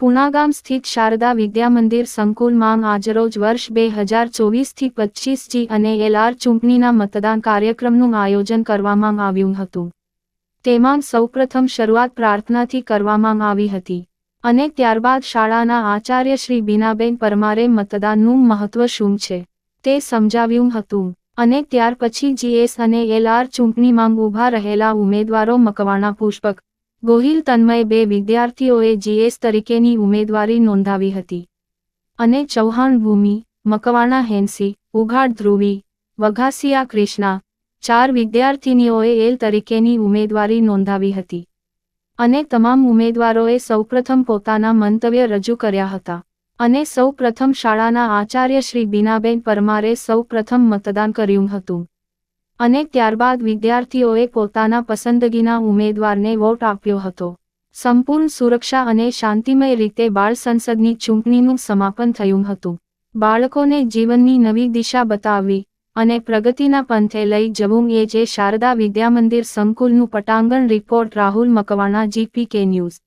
પુણાગામ સ્થિત શારદા વિદ્યામંદિર સંકુલમાં આજરોજ વર્ષ બે હજાર ચોવીસથી પચીસ જી અને એલઆર ચૂંટણીના મતદાન કાર્યક્રમનું આયોજન કરવામાં આવ્યું હતું. તેમાં સૌપ્રથમ શરૂઆત પ્રાર્થનાથી કરવામાં આવી હતી અને ત્યારબાદ શાળાના આચાર્ય શ્રી બીનાબેન પરમારે મતદાનનું મહત્વ શું છે તે સમજાવ્યું હતું અને ત્યાર પછી જીએસ અને એલઆર ચૂંટણીમાં ઊભા રહેલા ઉમેદવારો મકવાણા પુષ્પક ગોહિલ તન્મય બે વિદ્યાર્થીઓએ જીએસ તરીકેની ઉમેદવારી નોંધાવી હતી. અને ચૌહાણ, ભૂમિ, મકવાણા, હેન્સી, ઉઘાડ, ધ્રુવી, વઘાસિયા ક્રિષ્ના ચાર વિદ્યાર્થીનીઓએ એલ તરીકેની ઉમેદવારી નોંધાવી હતી. અને તમામ ઉમેદવારોએ સૌપ્રથમ પોતાના મંતવ્ય રજૂ કર્યા હતા. અને સૌપ્રથમ શાળાના આચાર્ય શ્રી બીનાબેન પરમારે સૌપ્રથમ મતદાન કર્યું હતું. અને ત્યારબાદ વિદ્યાર્થીઓએ પોતાના પસંદગીના ઉમેદવારને વોટ આપ્યો હતો. સંપૂર્ણ સુરક્ષા અને શાંતિમય રીતે બાળ સંસદની ચૂંટણીનું સમાપન થયું હતું. બાળકોને જીવનની નવી દિશા બતાવવી અને પ્રગતિના પંથે લઈ જવું એ જે શારદા વિદ્યામંદિર સંકુલનું પટાંગણ report Rahul Makwana, GPK news.